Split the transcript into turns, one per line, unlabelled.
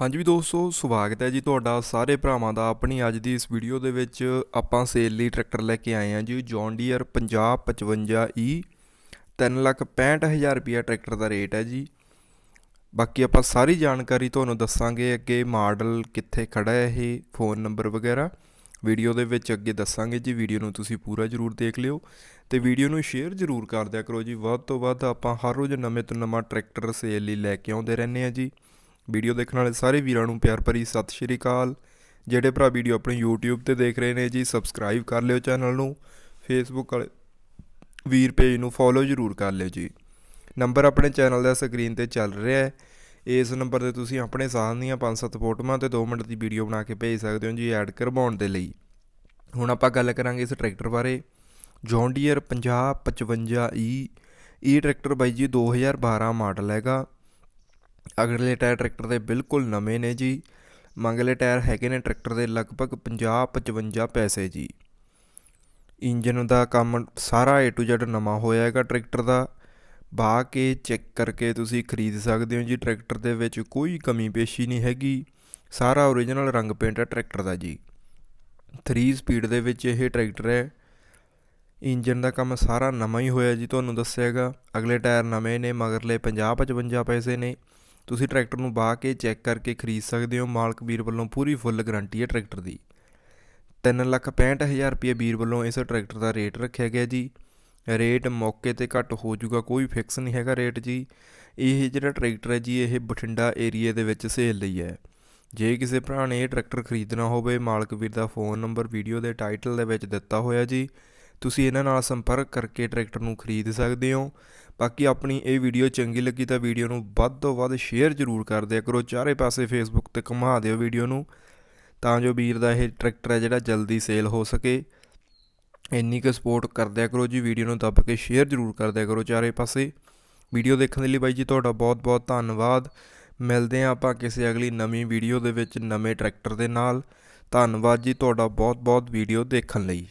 ਹਾਂਜੀ ਵੀ ਦੋਸਤੋ, ਸਵਾਗਤ ਹੈ ਜੀ ਤੁਹਾਡਾ ਸਾਰੇ ਭਰਾਵਾਂ ਦਾ ਆਪਣੀ ਅੱਜ ਦੀ ਇਸ ਵੀਡੀਓ ਦੇ ਵਿੱਚ। ਆਪਾਂ ਸੇਲ ਲਈ ਟਰੈਕਟਰ ਲੈ ਕੇ ਆਏ ਹਾਂ ਜੀ ਜੌਨ ਡੀਅਰ 5055E 365000 ਰੁਪਿਆ ਟਰੈਕਟਰ ਦਾ ਰੇਟ ਹੈ ਜੀ। ਬਾਕੀ ਆਪਾਂ ਸਾਰੀ ਜਾਣਕਾਰੀ ਤੁਹਾਨੂੰ ਦੱਸਾਂਗੇ, ਅੱਗੇ ਮਾਡਲ ਕਿੱਥੇ ਖੜਾ ਹੈ ਇਹ, ਫੋਨ ਨੰਬਰ ਵਗੈਰਾ। ਵੀਡੀਓ ਦੇ ਵਿੱਚ ਅੱਗੇ ਦੱਸਾਂਗੇ ਜੀ, ਵੀਡੀਓ ਨੂੰ ਤੁਸੀਂ ਪੂਰਾ ਜ਼ਰੂਰ ਦੇਖ ਲਿਓ। ਤੇ ਵੀਡੀਓ ਨੂੰ ਸ਼ੇਅਰ ਜ਼ਰੂਰ ਕਰ ਦਿਆ ਕਰੋ ਜੀ, ਵੱਧ ਤੋਂ ਵੱਧ ਆਪਾਂ ਹਰ ਰੋਜ਼ ਨਵੇਂ ਤੋਂ ਨਵਾਂ ਟਰੈਕਟਰ ਸੇਲ ਲਈ ਲੈ ਕੇ ਆਉਂਦੇ ਰਹਿੰਦੇ ਆ ਜੀ। ਵੀਡੀਓ ਦੇਖਣ ਵਾਲੇ ਸਾਰੇ ਵੀਰਾਂ ਨੂੰ ਪਿਆਰ ਭਰੀ ਸਤਿ ਸ਼੍ਰੀ ਅਕਾਲ। ਜਿਹੜੇ ਭਰਾ ਵੀਡੀਓ ਆਪਣੇ YouTube ਤੇ ਦੇਖ ਰਹੇ ਨੇ ਜੀ ਸਬਸਕ੍ਰਾਈਬ ਕਰ ਲਿਓ ਚੈਨਲ ਨੂੰ। Facebook ਵਾਲੇ ਵੀਰ ਪੇਜ ਨੂੰ ਫੋਲੋ ਜ਼ਰੂਰ ਕਰ ਲਿਓ ਜੀ। ਨੰਬਰ ਆਪਣੇ ਚੈਨਲ ਦਾ ਸਕਰੀਨ ਤੇ ਚੱਲ ਰਿਹਾ ਹੈ। ਇਸ ਨੰਬਰ ਤੇ ਤੁਸੀਂ ਆਪਣੇ ਸਾਥ ਦੀਆਂ 5-7 ਫੋਟੋਆਂ ਤੇ 2 ਮਿੰਟ ਦੀ ਵੀਡੀਓ ਬਣਾ ਕੇ ਭੇਜ ਸਕਦੇ ਹੋ ਜੀ ਐਡ ਕਰਵਾਉਣ ਦੇ ਲਈ। ਹੁਣ ਆਪਾਂ ਗੱਲ ਕਰਾਂਗੇ ਇਸ ਟਰੈਕਟਰ ਬਾਰੇ। ਜੌਨ ਡੀਅਰ 5055E ਇਹ ਟਰੈਕਟਰ ਬਾਈ ਜੀ 2012 ਮਾਡਲ ਹੈਗਾ। ਅਗਲੇ ਟਾਇਰ ਟਰੈਕਟਰ ਦੇ ਬਿਲਕੁਲ ਨਵੇਂ ਨੇ ਜੀ। ਮੰਗਲੇ ਟਾਇਰ ਹੈਗੇ ਨੇ ਟਰੈਕਟਰ ਦੇ ਲਗਭਗ 50 55 ਪੈਸੇ ਜੀ। ਇੰਜਨ ਦਾ ਕੰਮ ਸਾਰਾ A to Z ਨਵਾਂ ਹੋਇਆ ਹੈਗਾ ਟਰੈਕਟਰ ਦਾ। ਬਾ ਕੇ ਚੈੱਕ ਕਰਕੇ ਤੁਸੀਂ ਖਰੀਦ ਸਕਦੇ ਹੋ ਜੀ, ਟਰੈਕਟਰ ਦੇ ਵਿੱਚ ਕੋਈ ਕਮੀ ਪੇਸ਼ੀ ਨਹੀਂ ਹੈਗੀ। ਸਾਰਾ ਓਰੀਜਨਲ ਰੰਗ ਪੇਂਟ ਹੈ ਟਰੈਕਟਰ ਦਾ ਜੀ। 3 ਸਪੀਡ ਦੇ ਵਿੱਚ ਇਹ ਟਰੈਕਟਰ ਹੈ। ਇੰਜਨ ਦਾ ਕੰਮ ਸਾਰਾ ਨਵਾਂ ਹੀ ਹੋਇਆ ਜੀ, ਤੁਹਾਨੂੰ ਦੱਸਿਆਗਾ ਅਗਲੇ ਟਾਇਰ ਨਵੇਂ ਨੇ, ਮਗਰਲੇ 50 55 ਪੈਸੇ ਨੇ। ਤੁਸੀਂ ਟਰੈਕਟਰ ਨੂੰ ਬਾਹ ਕੇ ਚੈੱਕ ਕਰਕੇ ਖਰੀਦ ਸਕਦੇ ਹੋ। ਮਾਲਕ ਵੀਰ ਵੱਲੋਂ ਪੂਰੀ ਫੁੱਲ ਗਾਰੰਟੀ ਹੈ ਟਰੈਕਟਰ ਦੀ। 365000 ਰੁਪਏ ਵੀਰ ਵੱਲੋਂ ਇਸ ਟਰੈਕਟਰ ਦਾ ਰੇਟ ਰੱਖਿਆ ਗਿਆ ਜੀ। ਰੇਟ ਮੌਕੇ ਤੇ ਘੱਟ ਹੋ ਜਾਊਗਾ, ਕੋਈ ਫਿਕਸ ਨਹੀਂ ਹੈਗਾ ਰੇਟ ਜੀ। ਇਹ ਜਿਹੜਾ ਟਰੈਕਟਰ ਹੈ ਜੀ, ਇਹ ਬਠਿੰਡਾ ਏਰੀਆ ਦੇ ਵਿੱਚ ਸੇਲ ਲਈ ਹੈ। ਜੇ ਕਿਸੇ ਭਰਾ ਨੇ ਇਹ ਟਰੈਕਟਰ ਖਰੀਦਣਾ ਹੋਵੇ, ਮਾਲਕ ਵੀਰ ਦਾ ਫੋਨ ਨੰਬਰ ਵੀਡੀਓ ਦੇ ਟਾਈਟਲ ਦੇ ਵਿੱਚ ਦਿੱਤਾ ਹੋਇਆ ਜੀ। ਤੁਸੀਂ ਇਹਨਾਂ ਨਾਲ ਸੰਪਰਕ ਕਰਕੇ ਟਰੈਕਟਰ ਨੂੰ ਖਰੀਦ ਸਕਦੇ ਹੋ। ਬਾਕੀ ਆਪਣੀ ਇਹ ਵੀਡੀਓ ਚੰਗੀ ਲੱਗੀ ਤਾਂ ਵੀਡੀਓ ਨੂੰ ਵੱਧ ਤੋਂ ਵੱਧ ਸ਼ੇਅਰ ਜ਼ਰੂਰ ਕਰ ਦਿਆ ਕਰੋ। ਚਾਰੇ ਪਾਸੇ ਫੇਸਬੁੱਕ ਤੇ ਘੁਮਾ ਦਿਓ ਵੀਡੀਓ ਨੂੰ, ਤਾਂ ਜੋ ਵੀਰ ਦਾ ਇਹ ਟਰੈਕਟਰ ਹੈ ਜਿਹੜਾ ਜਲਦੀ ਸੇਲ ਹੋ ਸਕੇ। ਇੰਨੀ ਕੁ ਸਪੋਰਟ ਕਰ ਦਿਆ ਕਰੋ ਜੀ ਵੀਡੀਓ ਨੂੰ ਦੱਬ ਕੇ ਸ਼ੇਅਰ ਜ਼ਰੂਰ ਕਰ ਦਿਆ ਕਰੋ ਚਾਰੇ ਪਾਸੇ। ਵੀਡੀਓ ਦੇਖਣ ਦੇ ਲਈ ਬਾਈ ਜੀ, ਤੁਹਾਡਾ ਬਹੁਤ ਬਹੁਤ ਧੰਨਵਾਦ। ਮਿਲਦੇ ਹਾਂ ਆਪਾਂ ਕਿਸੇ ਅਗਲੀ ਨਵੀਂ ਵੀਡੀਓ ਦੇ ਵਿੱਚ ਨਵੇਂ ਟਰੈਕਟਰ ਦੇ ਨਾਲ। ਧੰਨਵਾਦ ਜੀ ਤੁਹਾਡਾ ਬਹੁਤ ਬਹੁਤ ਵੀਡੀਓ ਦੇਖਣ ਲਈ।